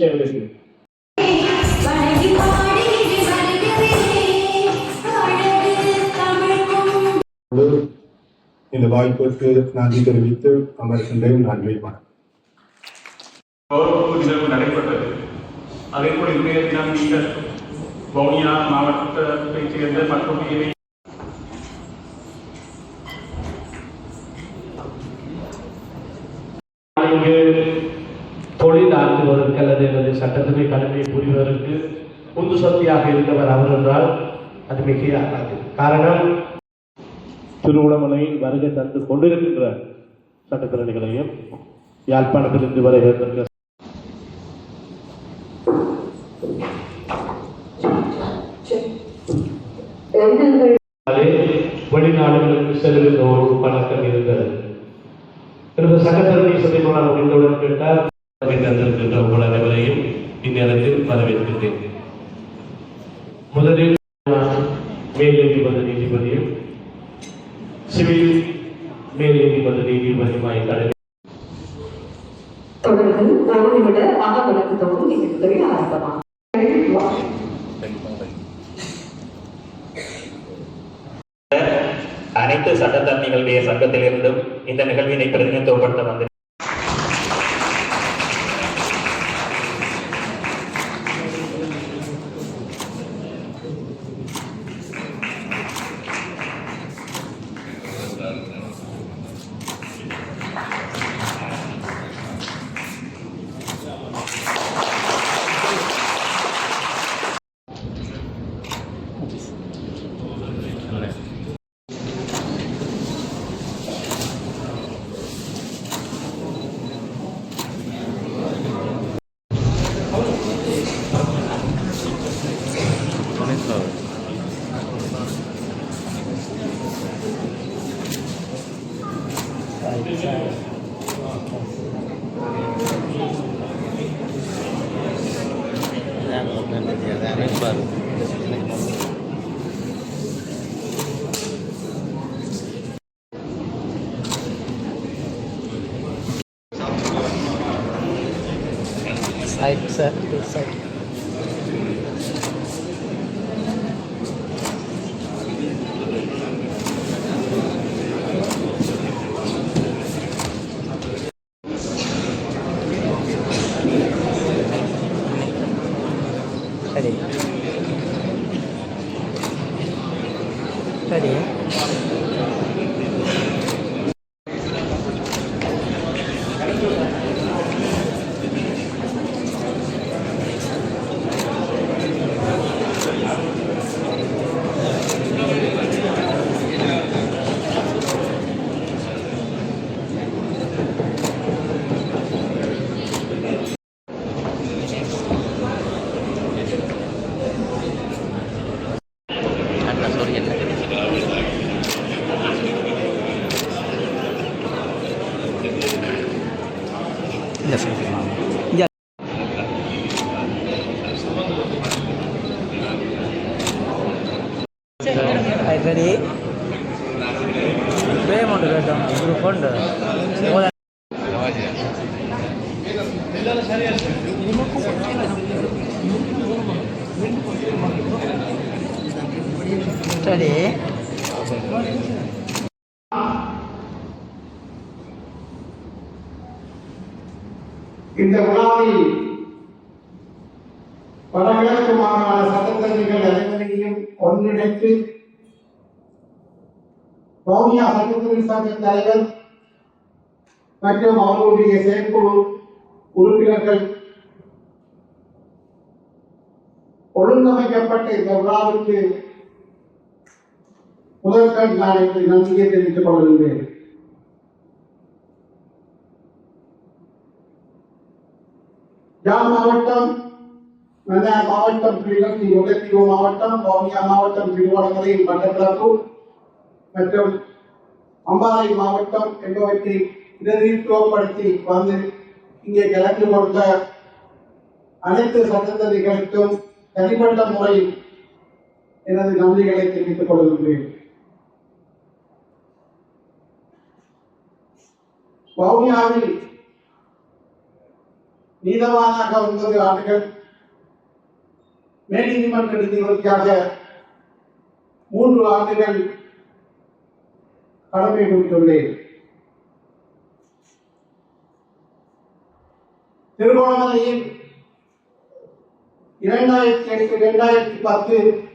தமிழ்க்கும் இந்த வாய்ப்புக்கு நன்றி தெரிவித்து அமர்கின்றேன் நன்றி வணக்கம் கௌரவ நிகழ்வு நடைபெற்றது அதே போல இன்றைய தினம் நீங்கள் வவுனியா மாவட்டத்தைச் சேர்ந்த மற்றும் இணை ஆற்றுவதற்கு அல்லது எனது சட்டத்துறை கடமையை புரிவதற்கு உந்து சக்தியாக இருந்தவர் அவர் என்றால் அது மிகையாகாது காரணம் திருவுடமலையில் வருகை தந்து கொண்டிருக்கின்ற சட்டத்திறனிகளையும் யாழ்ப்பாணத்திலிருந்து வருகின்ற வெளிநாடுகளுக்கு செல்கின்ற ஒரு பழக்கம் இருந்தது. எனது சட்டத்தரணி சத்தியமான முடிந்தவுடன் கேட்டால் தந்திருக்கின்ற உங்கள் அனைவரையும் இந்நேரத்தில் வரவேற்கின்றேன். முதலில் மேல் நீதிமன்ற நீதிபதியும் சிவில் மேல் நீதிமன்ற நீதிபதியுமாய் தொடர்ந்து ஒரு நிமிட அகவிளக்கத்தோடு நிகழ்வுகள் ஆரம்பமாகும் அனைத்து சட்டத்தரணிகளுடைய சங்கத்திலிருந்தும் இந்த நிகழ்வினை பிரதிநிதித்துவப்படுத்த வந்து Side, sir. This side. இந்த இந்த விழாவில் வடகிழக்கு மாகாண சட்டத்தரணிகள் அனைவரையும் ஒன்றிணைத்து வவுனியா சட்டத்துறை சங்க தலைவர் மற்றும் அவர்களுடைய செயற்குழு உறுப்பினர்கள் ஒழுங்கமைக்கப்பட்ட இந்த விழாவிற்கு முதற்கண் நான் எனக்கு நன்றியை தெரிவித்துக் கொள்கின்றேன். யாழ் மாவட்டம் மாவட்டம் கிளிநொச்சி முல்லைத்தீவு மாவட்டம் வவுனியா மாவட்டம் திருவண்ணாமலை மட்டக்களப்பு மற்றும் அம்பாறை மாவட்டம் என்பவற்றை பிரதிநிதித்துவப்படுத்தி வந்து இங்கே கலந்து கொண்ட அனைத்து சட்டத்தறிகளுக்கும் தனிப்பட்ட முறையில் எனது நன்றிகளை தெரிவித்துக் கொள்கின்றேன். வவுனியாவில் நீதவானாக ஒன்பது ஆண்டுகள் மேல் நீதிபதிக்காக மூன்று ஆண்டுகள் கடமை புரிந்துள்ளேன். திருகோணமலையில் இரண்டாயிரத்தி எட்டு இரண்டாயிரத்தி பத்து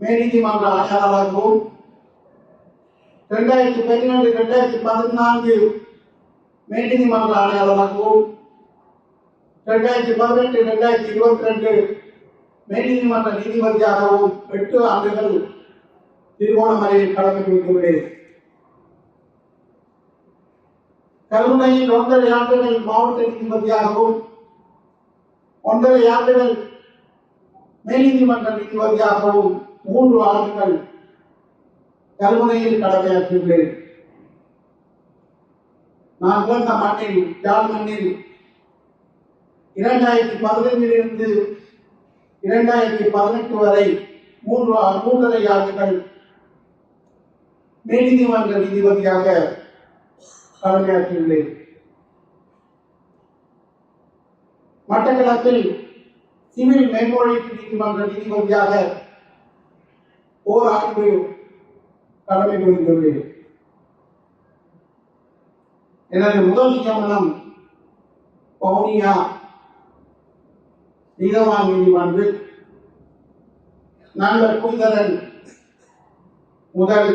மேல்நீதிமன்ற ஆணையாளராகவும் இரண்டாயிரத்தி பதினேழு இரண்டாயிரத்தி பதினான்கு மேல்நீதிமன்ற ஆணையாளராகவும் இரண்டாயிரத்தி பதினெட்டு இரண்டாயிரத்தி இருபத்தி ரெண்டு மேல்நீதிமன்ற நீதிபதியாகவும் எட்டு ஆண்டுகள் திருகோணமலையில் கடமை புரிந்துள்ளேன். கருணையில் ஒன்றரை ஆண்டுகள் மாவட்ட நீதிபதியாகவும் ஒன்றரை ஆண்டுகள் மேல்நீதிமன்ற நீதிபதியாகவும் மூன்று ஆண்டுகள் கல்முனையில் கடமையாற்றியுள்ளேன் நான் பிறந்த மண்ணில் யாழ் மண்ணில் இரண்டாயிரத்தி பதினைந்திலிருந்து இரண்டாயிரத்தி பதினெட்டு வரை மூன்று மூன்றரை ஆண்டுகள் நீதிமன்ற நீதிபதியாக கடமையாற்றியுள்ளேன் மட்டக்களப்பில் சிவில் மேம்பொழிப்பு நீதிமன்ற நீதிபதியாக ஓர் ஆண்டு கடமை புரிந்துள்ளேன். எனது முதல் நியமனம் பவுனியா நீதவான் நீதிமன்று நண்பர் குந்தரன் முதல்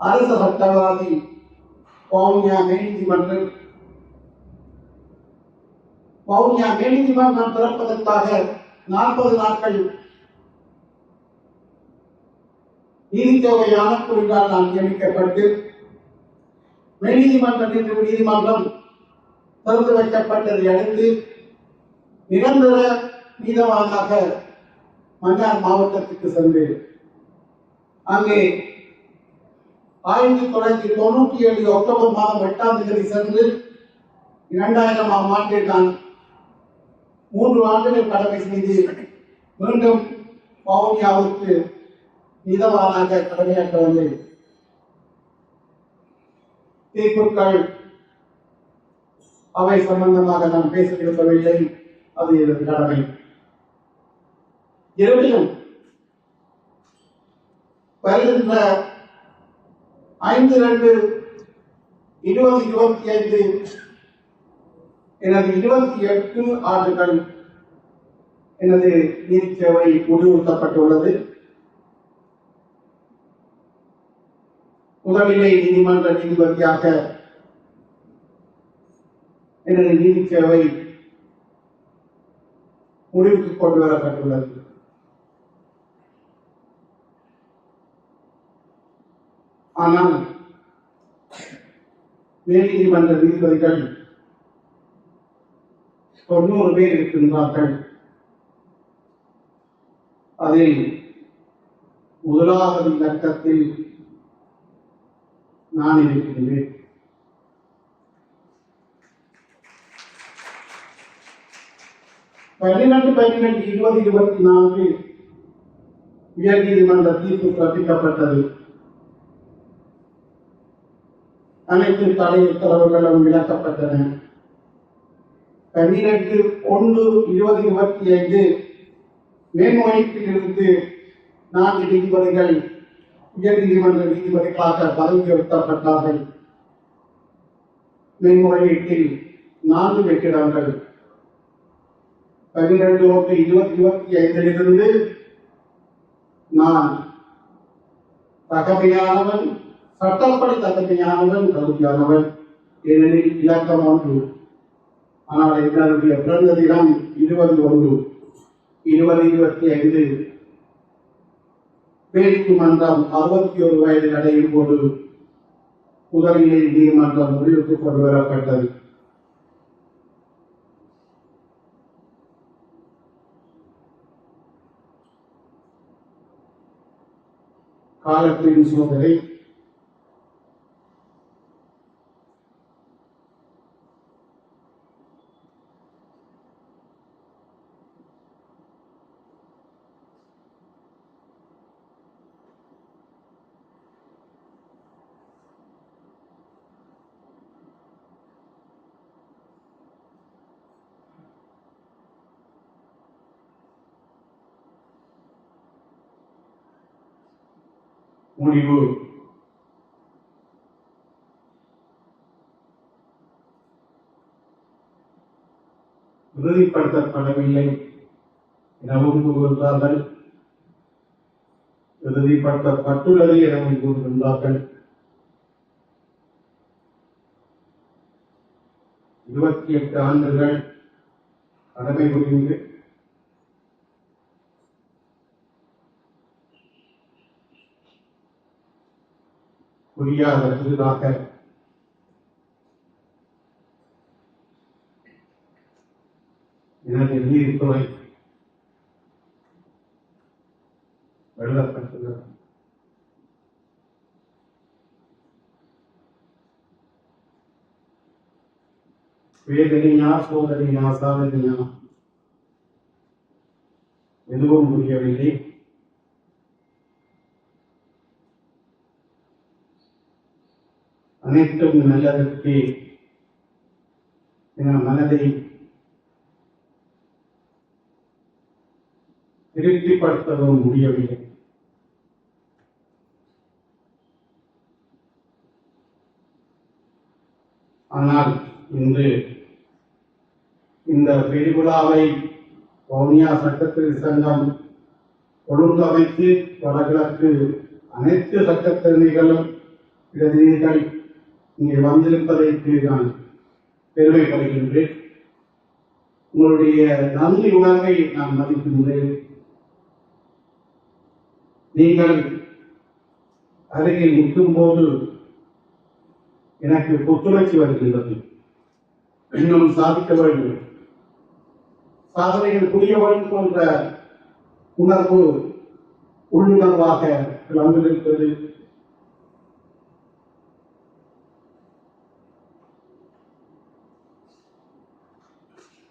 அரச சட்டவாதி வவுனியா மேல்நீதிமன்றம் வவுனியா மேல்நீதிமன்றம் திறப்பதற்காக நாற்பது நாட்கள் நீதித்தொகை ஆணைக்குழுவால் நான் நியமிக்கப்பட்டு மேல்நீதிமன்ற என்று நீதிமன்றம் திறந்து வைக்கப்பட்டதை அடுத்து நிரந்தர நீதவானாக மன்னார் மாவட்டத்துக்கு சென்றேன். அங்கே ஆயிரத்தி தொள்ளாயிரத்தி தொண்ணூற்றி ஏழு அக்டோபர் மாதம் எட்டாம் தேதி சென்று இரண்டாயிரமாம் ஆண்டில் நான் மூன்று ஆண்டுகள் கடமை செய்து மீண்டும் வவுனியாவுக்கு நீதவானாக கடமையாற்ற வந்தேன். தீர்ப்புகள் அவை சம்பந்தமாக நான் பேச விரும்பவில்லை. அது எனது கடமை. இருப்பினும் வருகின்ற ஐந்து ரெண்டு இருபது இருபத்தி ஐந்து எனது இருபத்தி எட்டு ஆண்டுகள் எனது நீதி சேவை முடிவுறுத்தப்பட்டுள்ளது. முதல்நிலை நீதிமன்ற நீதிபதியாக எனது நீதி சேவை முடிவுக்கு கொண்டு வரப்பட்டுள்ளது. ஆனால் மேல் நீதிமன்ற நீதிபதிகள் தொண்ணூறு பேர் இருக்கின்றார்கள். அதில் முதலாவது இலக்கத்தில் நான் இருக்கின்றேன். பன்னிரண்டு பதினெட்டு இருபது இருபத்தி நான்கு உயர் நீதிமன்ற தீர்ப்பு பிறப்பிக்கப்பட்டது. அனைத்து தடை உத்தரவுகளும் விளக்கப்பட்டன. பதினெட்டு ஒன்று இருபது இருபத்தி ஐந்து மேன்முறையீட்டிலிருந்து நான்கு நீதிபதிகள் உயர் நீதிமன்ற நீதிபதிகளாக பதவி உயர்த்தப்பட்டார்கள். மேன்முறையீட்டில் நான்கு வெற்றிடங்கள். பன்னிரண்டு ஒன்று இருபத்தி இருபத்தி ஐந்திலிருந்து நான் தகமையானவன் சட்டப்படி தகமையானவன் தகுதியானவன் ஏனெனில் இலக்கம் ஒன்று. ஆனால் என்னுடைய பிறந்த தினம் இருபது ஒன்று. இருபது இருபத்தி ஐந்து. நீதிமன்றம் அறுபத்தி ஒரு வயது அடையும் போது முதலிலே நீதிமன்றம் முடிவுக்கு கொண்டு வரப்பட்டது. para a previsão dele. முடிவு. உறுதிப்படுத்தப்படவில்லை எனவும் கூறுகின்றார்கள் உறுதிப்படுத்தப்பட்டுள்ளது எனவும் கூறுகின்றார்கள் இருபத்தி எட்டு ஆண்டுகள் கடமை புரிந்து புரியாத திருநாக எனது நீதித்துறை எழுதப்பட்டுள்ளது வேதனையா சோதனையா சாதனையா எதுவும் முடியவில்லை அனைத்தும் நல்லதற்கு என மனதை திருப்திப்படுத்தவும் முடியவில்லை. ஆனால் இன்று இந்த பெருவிழாவை வவுனியா சட்டத்திற்கு சங்கம் ஒழுங்கமைத்து வடகிழக்கு அனைத்து சட்டத்திறனிகளும் பிரதிநிதிகள் இங்கே வந்திருப்பதற்கு நான் பெருமைப்படுகின்றேன். உங்களுடைய நன்றி உணர்வை நான் மதிக்கின்றேன். நீங்கள் அருகில் நிற்கும் போது எனக்கு புத்துணர்ச்சி வருகின்றது. இன்னும் சாதிக்க வேண்டும். சாதனைகள் புரிய வேண்டும் என்ற உணர்வு உள்ளுணர்வாக வந்திருக்கிறது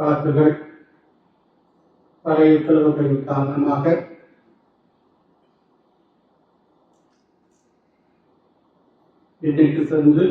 வழக்குகள் பழைய உத்தரவுகளின் காரணமாக. வீட்டிற்கு சென்று